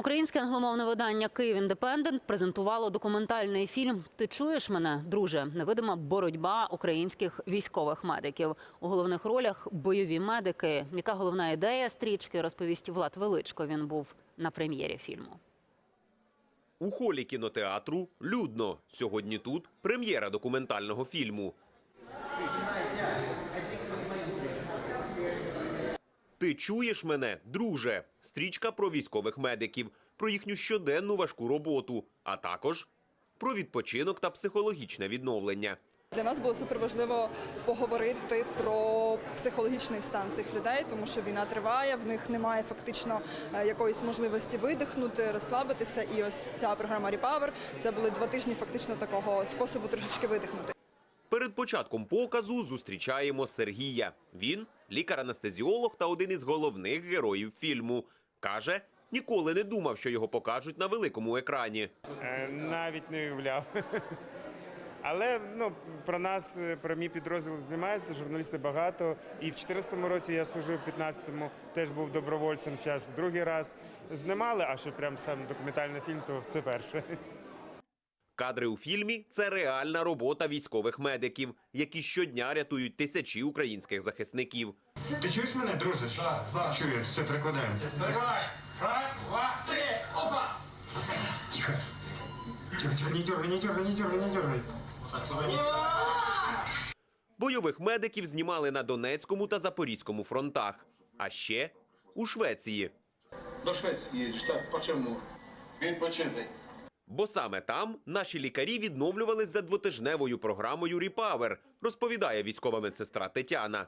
Українське англомовне видання Київ Індепендент презентувало документальний фільм Ти чуєш мене, друже? Невидима боротьба українських військових медиків. У головних ролях бойові медики. Яка головна ідея стрічки розповість Влад Величко. Він був на прем'єрі фільму. У холі кінотеатру людно. Сьогодні тут прем'єра документального фільму. Ти чуєш мене, друже? Стрічка про військових медиків, про їхню щоденну важку роботу, а також про відпочинок та психологічне відновлення. Для нас було супер важливо поговорити про психологічний стан цих людей, тому що війна триває, в них немає фактично е, якоїсь можливості видихнути, розслабитися. І ось ця програма Repower – це були два тижні фактично такого способу трошечки видихнути. Перед початком показу зустрічаємо Сергія. Він лікар-анестезіолог та один із головних героїв фільму. Каже, ніколи не думав, що його покажуть на великому екрані. Е, Навіть не уявляв. Але ну, про нас, е, про мій підрозділ знімають, журналісти багато. І в 2014 році я служив, в 2015-му теж був добровольцем. Зараз другий раз знімали, а що прям сам документальний фільм, то це перше. Кадри у фільмі це реальна робота військових медиків, які щодня рятують тисячі українських захисників. Ти чуєш мене, друже? Так, Чую, все перекладаємо. Раз, два, три, опа! Тихо. Тихо, тихо, не дергай, не дергай, не дергай, не дергай. Бойових медиків знімали на Донецькому та Запорізькому фронтах, а ще у Швеції. До Швеції їдеш, так, почему? Відпочити. Бо саме там наші лікарі відновлювались за двотижневою програмою Repower, розповідає військова медсестра Тетяна.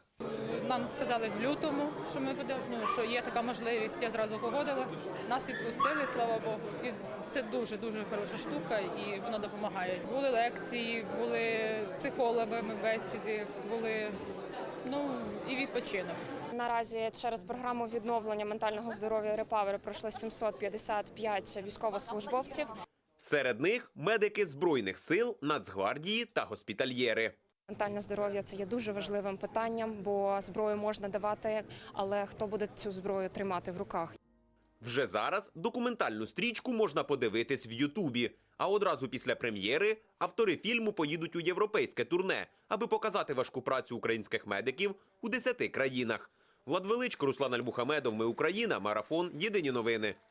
Нам сказали в лютому, що ми будемо, ну, що є така можливість. Я зразу погодилась. Нас відпустили, слава Богу. І це дуже дуже хороша штука, і воно допомагає. Були лекції, були психологами бесіди, були ну і відпочинок. Наразі через програму відновлення ментального здоров'я Repower пройшло 755 військовослужбовців. Серед них медики збройних сил, Нацгвардії та госпітальєри. Ментальне здоров'я це є дуже важливим питанням, бо зброю можна давати, але хто буде цю зброю тримати в руках? Вже зараз документальну стрічку можна подивитись в Ютубі. А одразу після прем'єри автори фільму поїдуть у європейське турне, аби показати важку працю українських медиків у 10 країнах. Влад Величко, Руслан Альмухамедов. Ми Україна. Марафон. Єдині новини.